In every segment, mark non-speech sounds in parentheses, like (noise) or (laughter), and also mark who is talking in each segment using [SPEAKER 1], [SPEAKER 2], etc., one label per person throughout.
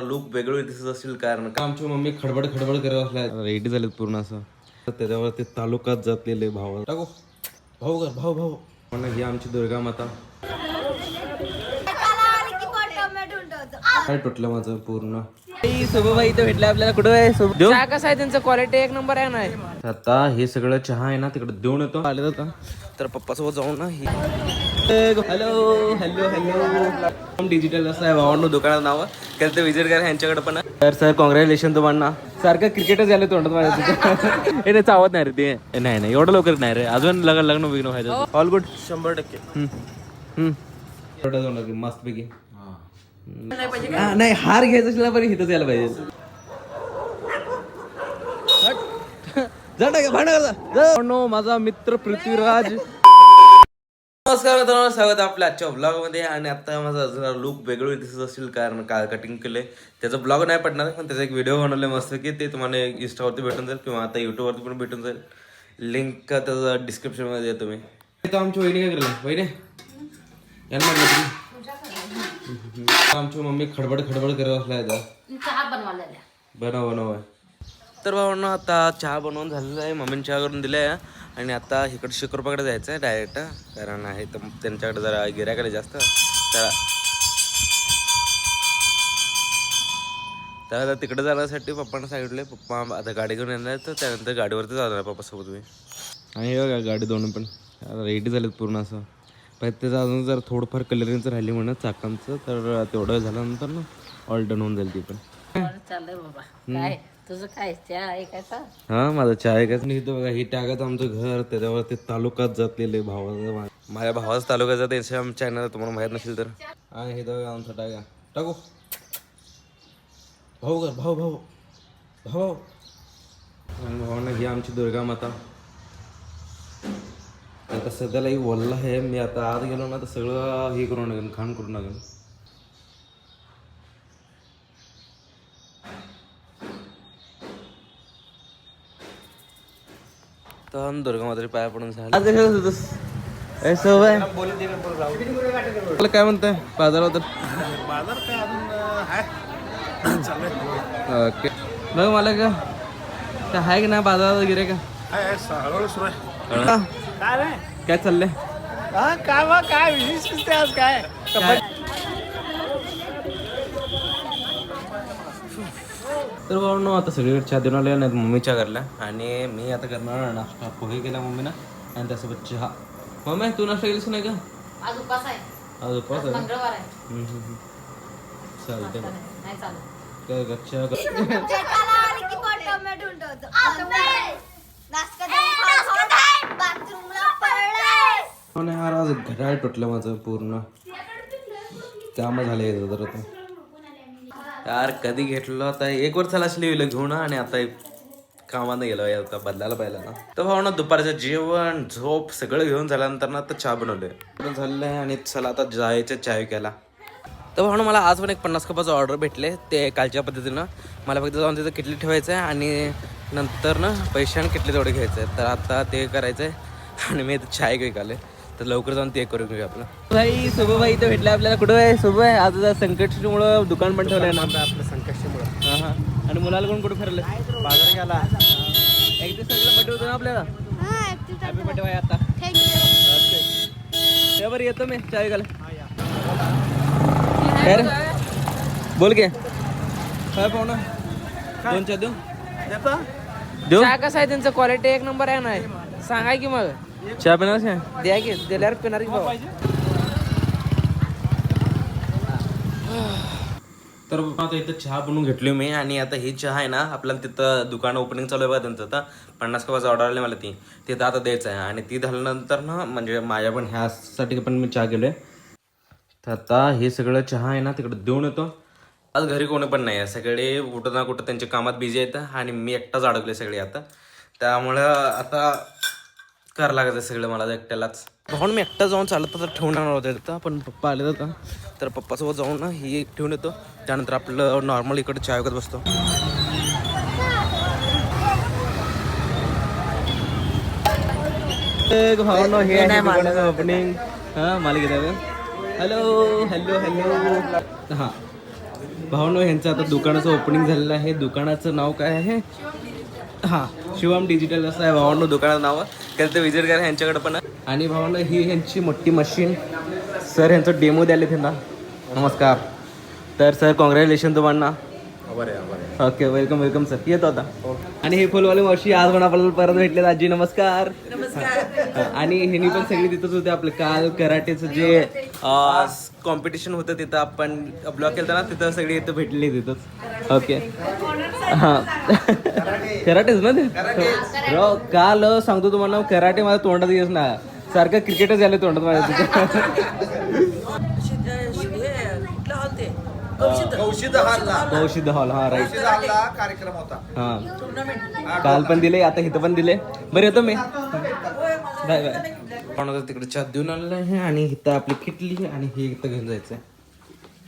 [SPEAKER 1] Look वेगळं दिसत असेल कारण का? आमची मम्मी खडबड खडबड करत असल्या रेडी झालेत पूर्ण असं. तर त्याच्यावर ते तालुक्यात जातलेले भाव टाकू. भाऊ कर भाऊ भाऊ. म्हणून ही आमची दुर्गा माता. काय तुटलं माझं पूर्ण? सोबबाई इथं भेटलं आपल्याला. कुठं आहे? सोबत देऊ
[SPEAKER 2] चहा कसं आहे त्यांचं? क्वालिटी एक नंबर आहे नाही
[SPEAKER 1] आता हे सगळं चहा आहे ना तिकडे देऊन येतो. आले होता तर पप्पासोबत जाऊन ना ही हॅलो हॅलो हॅलो डिजिटल असं आहे भावांनो दुकानात नाव कधी ते विजिट करा यांच्याकडे पण तर सर कॉंग्रॅच्युलेशन तुम्हाला सारखं क्रिकेटच झालं तोंडात माझ्या तिथं. हे नाही चावत नाही रे ते. नाही नाही एवढं लवकर नाही रे. अजून लग्न लग्न बिग्न व्हायचं ऑल गुड शंभर टक्के. मस्त पैकी. नाही हार घ्यायचा असेल पण इथंच यायला पाहिजे. (laughs) माझा मित्र पृथ्वीराज नमस्कार मित्रांनो स्वागत आहे आपल्या आजच्या ब्लॉगमध्ये. आणि आता माझा जरा लुक वेगळं दिसत असेल कारण काल कटिंग केलंय. त्याचा ब्लॉग नाही पडणार पण त्याचा एक व्हिडिओ बनवलाय मस्त की ते तुम्हाला इंस्टावरती भेटून जाईल किंवा आता युट्यूबवरती पण भेटून जाईल. लिंक त्याचा डिस्क्रिप्शनमध्ये देतो मी. इथं आमची वहिनी काय केलं वहिनी? यांना म्हटलं तुम्ही? आमची मम्मी खडबड खडबड करत
[SPEAKER 3] बनवायला
[SPEAKER 1] बनव बनव. तर भावांनो आता चहा बनवून झालेला आहे. मम्मीने चहा करून दिला आहे आणि आता इकडे शिकरपाकडे जायचं आहे डायरेक्ट कारण आहे तर त्यांच्याकडे जरा गिरायकडे जास्त. तर तर आता तिकडे जाण्यासाठी पप्पांना सांगितले पप्पा आता गाडी घेऊन येणार आहे, तर त्यानंतर गाडीवरती जाणार आहे पप्पासोबत मी. आणि हे बघा गाडी दोन पण. रेडी झालेत पूर्ण असं. पण त्याचं अजून जर थोडंफार कलरिंगचं राहिली म्हणत चाकांचं तर तेवढं झाल्यानंतर ना ऑल डन होऊन जाईल ती पण.
[SPEAKER 3] चाललंय बाबा. काय तुझं काय चहा आहे
[SPEAKER 1] हा माझा चहा ऐकायचा नाही बघा ही टाकायचं आमचं घर त्याच्यावर ते तालुक्यात जातलेले भावाचं माझ्या भावाचा तालुक्यात जात इंस्टाग्राम चॅनल तुम्हाला माहीत नसेल तर. आणि हे बघा आमचा टाका. टाकू. भाऊ कर भाऊ भाऊ. भाऊ. आणि ही आमची दुर्गा माता. आता सध्याला ही वल्ला आहे मी आता आत गेलो ना तर सगळं हे करून लागेल खाण करून टाकेन तर दुर्गा माताच्या पाया पडून झालं. तुला काय म्हणताय? बाजाराबद्दल ओके. बघ मला का काय आहे की नाही बाजारात वगैरे का? हा? काय चाललंय?
[SPEAKER 2] काय काय विशेष आज काय?
[SPEAKER 1] तर भाऊ आता सगळीकडे चहा देऊन आले नाही मम्मी चहा करला आणि मी आता करणार नाश्ता. पोहे केला मम्मीनं. आणि त्यासोबत चहा. मम्मी तू नाश्ता केलीस नाही का?
[SPEAKER 3] आज उपास आहे.
[SPEAKER 1] आज उपवास आहे
[SPEAKER 3] मंगळवार चालत.
[SPEAKER 1] काय हो (laughs) आज घड्याळ तुटलं माझं पूर्ण. त्यामुळे झाले जर आता. यार कधी घेतलं आता एक वर्षाला असली विलं घेऊन आणि. आता कामानं गेलो आता बदलायला पाहिलं ना. तर भाऊ ना दुपारचं जेवण झोप सगळं घेऊन झाल्यानंतर ना आता चहा बनवलंय. झालेलं आहे आणि चला आता जायचं चाय केला तर भाऊ मला आज पण एक पन्नास कपाचं ऑर्डर भेटले ते कालच्या पद्धतीनं. मला फक्त जाऊन तिथं किटली ठेवायचं आहे आणि नंतर ना पैसे आणि किटली तेवढे घ्यायचं आहे तर आता ते करायचं आहे आणि मी इथं चाय काही तर लवकर जाऊन ते करून घेऊया आपलं. भाई सोबू भाई इथं भेटलं आपल्याला. कुठं आहे? सोबू आहे आज संकटमुळं दुकान पण ठेवलंय ना.
[SPEAKER 2] आपलं संकष्टीमुळे
[SPEAKER 1] हां हां. आणि मुलाला कोण कुठं फिरलं
[SPEAKER 2] बाजार गेला.
[SPEAKER 1] एक दिवस सगळं बड्डे होतो ना आपल्याला? हॅपी बड्डे भाई आता. ते बरं येतो मी. चाय घाल बोल के. काय? पाहुणा दोन चहा देऊ?
[SPEAKER 2] कसं आहे? त्यांचं क्वालिटी एक नंबर आहे नाही सांगा की मग?
[SPEAKER 1] चहा पिणार काय
[SPEAKER 2] द्या की दिल्यावर पिणार की भाऊ?
[SPEAKER 1] तर आता इथं चहा बनवून घेतली मी आणि आता ही चहा आहे ना आपल्याला तिथं दुकान ओपनिंग चालू आहे बघा त्यांचं. आता पन्नास कपाचं ऑर्डर आली मला ती. तिथं आता द्यायचं आहे आणि ती झाल्यानंतर ना म्हणजे माझ्या पण ह्यासाठी पण मी चहा केलोय. तर आता हे सगळं चहा आहे ना तिकडे देऊन येतो. आज घरी कोणी पण नाही आहे. सगळे कुठं ना कुठं त्यांच्या कामात बिझी आहेत आणि मी एकटाच अडकले सगळे आता. त्यामुळं आता करावं लागायचं सगळं मला एकट्यालाच. म्हणून मी एकटा जाऊन चालत तर ठेवून आणणार होते तिथं. पण पप्पा आले होता तर पप्पासोबत जाऊन ना ही ठेवून येतो. त्यानंतर आपलं नॉर्मल इकडे चाय वगैरे बसतो. भावनो हे आहे ओपनिंग हां मला घेता हॅलो हॅलो हॅलो हां. भावनो ह्यांचं आता दुकानाचं ओपनिंग झालेलं आहे. दुकानाचं नाव काय आहे? हा शिवम डिजिटल असं आहे भावांनो दुकानाचं नाव. कधी तर विजिट करा ह्यांच्याकडे पण आणि भावांनो ही ह्यांची मोठी मशीन सर ह्यांचं डेमो द्याले त्यांना नमस्कार. तर सर कॉंग्रॅच्युलेशन तुम्हाला ओके वेलकम वेलकम सर येतो आता. आणि हे फुलवाले मावशी आज पण आपल्याला परत भेटले आजी नमस्कार. हा, (laughs) आणि ह्यांनी पण सगळी तिथंच होते आपलं. काल कराटेचं जे कॉम्पिटिशन होतं तिथं आपण ब्लॉक केलं ना तिथं सगळी इथं भेटली तिथंच. ओके हा. (laughs) कराटेच ना ते? राव काल सांगतो तुम्हाला कराटे माझ्या तोंडात येस ना. सारखं क्रिकेटच झालं तोंडात माझ्या तिथं. कौशिद हॉल हा राईट
[SPEAKER 4] कार्यक्रम होता.
[SPEAKER 1] हा. काल पण दिले आता इथं पण दिले. बरं येतो मी. Bye bye. आपण आता तिकडे चहा देऊन आलेलं आहे आणि इथं आपली किटली आणि हे इथं घेऊन जायचं आहे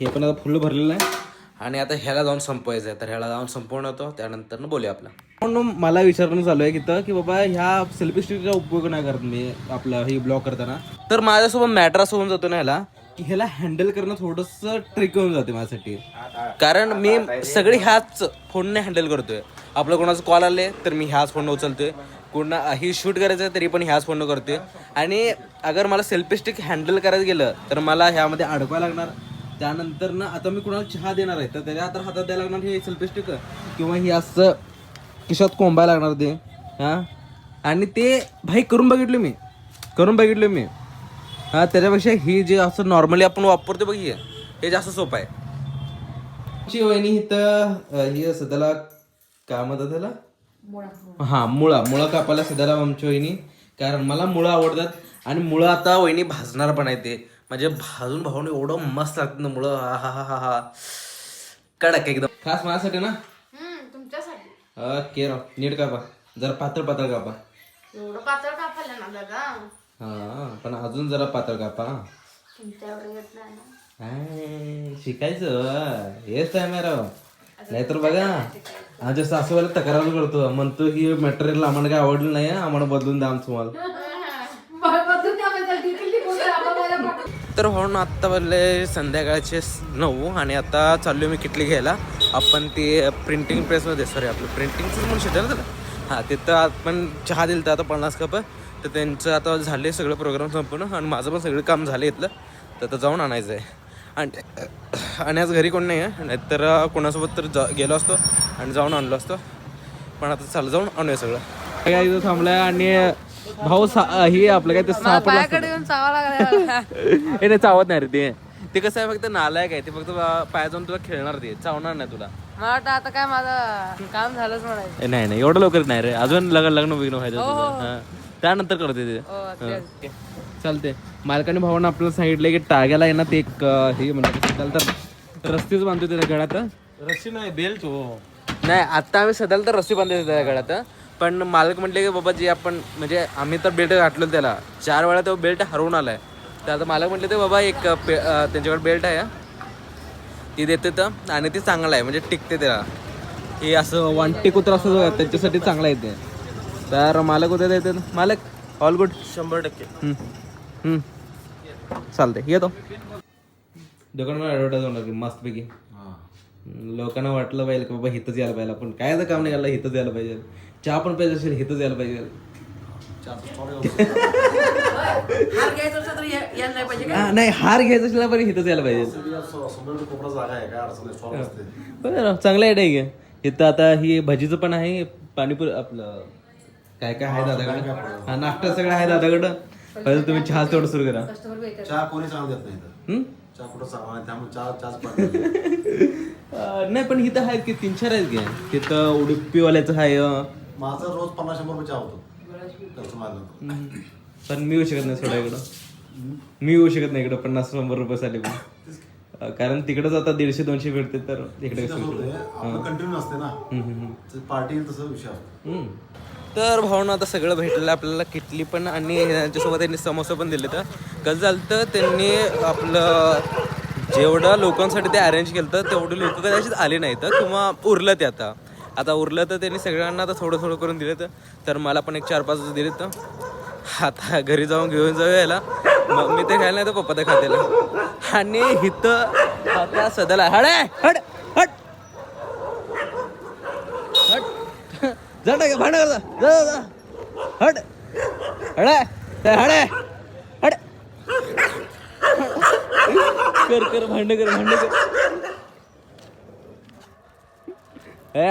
[SPEAKER 1] हे पण आता फुलं भरलेलं आहे. आणि आता ह्याला जाऊन संपवायचं आहे तर ह्याला जाऊन संपवून येतो त्यानंतर बोलूया आपला. म्हणून मला विचारणं चालू आहे की की बाबा ह्या सेल्फी स्टिकचा उपयोग नाही करत मी आपलं हे ब्लॉक करताना. तर माझ्यासोबत मॅटर असं होऊन जातो ना ह्याला की ह्याला हँडल करणं थोडंसं ट्रिक होऊन जाते माझ्यासाठी. कारण मी सगळी ह्याच फोनने हँडल करतोय. आपलं कोणाचं कॉल आले तर मी ह्याच फोननं उचलतोय. कोणा ही शूट करायचं आहे तरी पण ह्याच फोननं करतोय. आणि अगर मला सेल्फी स्टिक हँडल करायचं गेलं तर मला ह्यामध्ये अडकवायला लागणार. त्यानंतर ना आता मी कुणाला चहा देणार आहे? तर त्याच्या आता हातात द्यायला लागणार हे सेल्फी स्टिक किंवा हे असं किशात कोंबायला लागणार ते हां? आणि ते भाई करून बघितलं मी. करून बघितलं मी. हां त्याच्यापेक्षा ही जे असं नॉर्मली आपण वापरतो बघ हे हे जास्त सोपं आहे. ची वहिनी इथं हे ही असं त्याला काय म्हणतात त्याला? हा मुळा. मुळा कापायला सध्याला आमची वहिनी. कारण मला मुळं आवडतात आणि मुळं आता वहिनी भाजणार पण आहे ते. म्हणजे भाजून भावून एवढं मस्त लागतं ना मुळं. हा हा हा हा हा. कडक एकदम. खास माझ्यासाठी ना?
[SPEAKER 5] तुमच्यासाठी.
[SPEAKER 1] ओके राव. नीट कापा. जरा पातळ पातळ कापा.
[SPEAKER 5] एवढं पातळ कापायला ना दादा
[SPEAKER 1] हा पण अजून जरा पातळ कापा.
[SPEAKER 5] ना.
[SPEAKER 1] शिकायचं. हेच टाइम आहे राव. नाहीतर बघा. आमच्या सासूबाईला तक्रार करतो. म्हणतो की मटेरियल आम्हाला काय आवडलं नाही हं, आम्हाला बदलून द्या आमचं माल. तर हो ना आत्ता बोलले संध्याकाळचे नऊ आणि आता चाललो मी किटली घ्यायला. आपण ती प्रिंटिंग प्रेसमध्ये सॉरी आपलं प्रिंटिंगचं म्हणू शकतो ना हां तिथं आपण चहा दिलं तर आता पन्नास कप. तर त्यांचं आता झाले सगळं प्रोग्राम संपूर्ण आणि माझं पण सगळं काम झालं इथलं. तर आता जाऊन आणायचं आहे आणि आणि आज घरी कोण नाही आहे नाहीतर कोणासोबत तर जा गेलो असतो आणि जाऊन आणलो असतो. पण आता चालू जाऊन आणूया सगळं. काय इथं थांबलाय आणि भाऊ सा ही आपलं काय ते सापडला
[SPEAKER 3] येऊन चावा लागला (laughs)
[SPEAKER 1] हे नाही चावत नाही रे ते. ते कसं आहे फक्त नालायक आहे. ते फक्त बा- पाया जाऊन तुला खेळणार ते. चावणार नाही तुला.
[SPEAKER 3] मला वाटतं आता काय माझं काम झालंच म्हणायचं.
[SPEAKER 1] ए, नाही नाही. एवढं लवकर नाही रे. अजून लग्न लग्न बिग्न व्हायचं तुझं. हा. त्यानंतर करते ते.
[SPEAKER 3] हो
[SPEAKER 1] हा. चालते मालकाने भावानं आपल्याला सांगितलं की टाग्याला आहे ना ते एक अं, हे म्हणतात सध्याला तर रस्तेच बांधतो त्याच्या गळ्यात
[SPEAKER 2] रस्सी नाही बेल्ट हो.
[SPEAKER 1] नाही आता आम्ही सध्याला तर रस्सी बांधायची त्याच्या गळ्यात पण मालक म्हटले की बाबा जे आपण म्हणजे आम्ही तर बेल्ट घातलो त्याला. चार वेळा तो बेल्ट हरवून आलाय. तर आता मालक म्हटले ते बाबा एक पे- त्यांच्याकडे बेल्ट आहे ती देते तर आणि ती चांगलं आहे म्हणजे टिकते त्याला. हे असं वांटी कुत्र असं आहे, त्याच्यासाठी चांगलं आहे ते. तर मालक उद्या देते. मालक ऑल गुड
[SPEAKER 2] शंभर टक्के.
[SPEAKER 1] चालते येतो. दुकानावर ॲडव्हर्टाईज होणार की मस्तपैकी? लोकांना वाटलं पाहिजे की बाबा हिथंच यायला पाहिजे. आपण काय तर काम नाही यायला हिथंच यायला पाहिजे. चहा पण पाहिजे असेल हिथंच यायला पाहिजे. हा, नाही हार घ्यायचा असेल पण हिथंच यायला पाहिजे. बरं, चांगलं आयडिया आहे इथं आता ही भजीचं पण आहे पाणीपुरी आपलं काय काय आहे दादाकडं? हा नाश्ता सगळं आहे दादाकडं. पहिले तुम्ही चहा तेवढं सुरू करा.
[SPEAKER 4] चहा कोणी सांगून देत नाही? चहा कुठं नाही त्यामुळे चहा चहाच
[SPEAKER 1] अं, नाही पण इथं आहेत की तीन चार आहेत की? तिथं उडुपीवाल्याचं आहे
[SPEAKER 4] माझा रोज पन्नास शंभर रुपये चहा होतो.
[SPEAKER 1] पण मी येऊ शकत नाही सोडा इकडं. मी येऊ शकत नाही इकडं पन्नास शंभर रुपयासाठी पण. अं, कारण तिकडंच आता दीडशे दोनशे भेटते तर इकडे कसं?
[SPEAKER 4] आपलं कंटिन्यू नसते ना. पार्टी तसं विषय असतो.
[SPEAKER 1] हम्म. तर भावना आता सगळं भेटलेलं आपल्याला किटली पण आणि त्यांच्यासोबत त्यांनी समोसा पण दिले तर. कसं झालं तर त्यांनी आपलं जेवढं लोकांसाठी ते अरेंज केलं तेवढे लोक कदाचित आले नाहीत किंवा उरलं ते आता. आता उरलं तर त्यांनी सगळ्यांना आता थोडं थोडं करून दिलं तर मला पण एक चार पाच दिलेत. आता घरी जाऊन घेऊन जाऊ यायला. मग मी ते खायला नाही तर पप्पा ते खातेला आणि इथं आता सदाला हड हड हट. हट. का भांड हड हड हड. कर कर भांड कर भांड कर. ए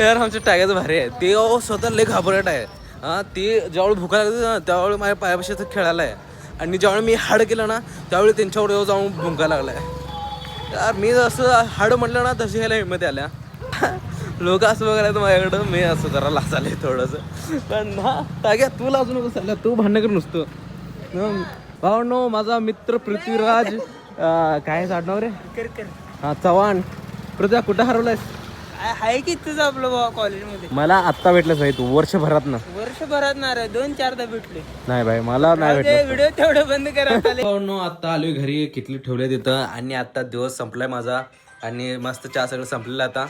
[SPEAKER 1] यार आमच्या टाक्याचं भारी आहे. ते अहो स्वतः लय घाबरट आहे. हा ते ज्यावेळी भुका लागते ना त्यावेळी माझ्या पायापाशी तर खेळायला आहे. आणि ज्यावेळी मी हाड केलं ना त्यावेळी त्यांच्यावर येऊ जाऊन भुंका लागलाय. यार मी जसं हाड म्हटलं ना तशी ह्याला हिंमत आल्या. लोक असं बघायला माझ्याकडं मी असं जरा लाचाले थोडंसं. पण ना टाक्या तू लाजू नको चालल्या तू भांडण कर नुसतं. भावनो माझा मित्र पृथ्वीराज काय आडनाव रे? हा चव्हाण. पृथ्वी कुठं हरवलायस?
[SPEAKER 2] आहे की तुझं आपलं बाबा कॉलेजमध्ये.
[SPEAKER 1] मला आत्ता भेटलंच आहे तू वर्षभरात ना.
[SPEAKER 2] वर्षभरात ना रे दोन चारदा भेटले
[SPEAKER 1] नाही भाई मला नाही भेटलं.
[SPEAKER 2] व्हिडिओ तेवढं बंद करा
[SPEAKER 1] आता आलोय घरी किटली ठेवल्या तिथं आणि आता दिवस संपलाय माझा आणि मस्त चहा सगळं संपलेलं आता.